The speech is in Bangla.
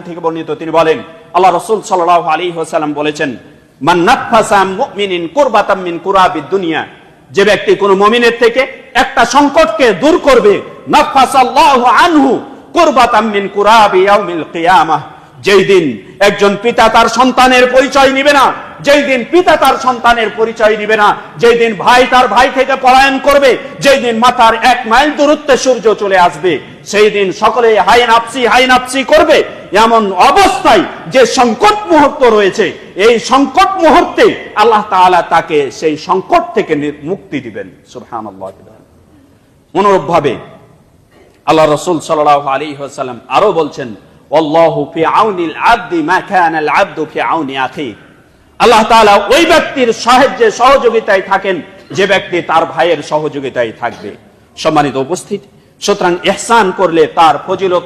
থেকে বর্ণিত, তিনি বলেন, আল্লাহ বলেছেন দুনিয়া যে ব্যক্তি কোন মুমিনের থেকে একটা সংকটকে দূর করবে মিন কুরাবি যেই দিন একজন পিতা তার সন্তানের পরিচয় নিবে না যেই দিন পিতা তার সন্তানের পরিচয় নিবে না, যেই দিন ভাই তার ভাই থেকে পলায়ন করবে, যেই দিন মাথার এক মাইল দূরত্বে সূর্য চলে আসবে, সেই দিন সকলে হাই নাপসি হাই নাপসি করবে। এমন অবস্থায় যে সংকট মুহূর্ত রয়েছে, এই সংকট মুহূর্তে আল্লাহ তাআলা তাকে সেই সংকট থেকে মুক্তি দিবেন। সুবহানাল্লাহ। অনুরূপ ভাবে আল্লাহ রসুল সাল্লাহ আলী সাল্লাম আরও বলছেন আল্লাহু ফি আউনিল আব্দি মা কানাল আব্দু ফি আউনি আখি। আল্লাহ তালা ওই ব্যক্তির সাহায্যে সহযোগিতায় থাকেন, যে ব্যক্তি তার ভাইয়ের সহযোগিতায় থাকবে। সম্মানিত উপস্থিত, সুতরাং এহসান করলে তার ফজিলত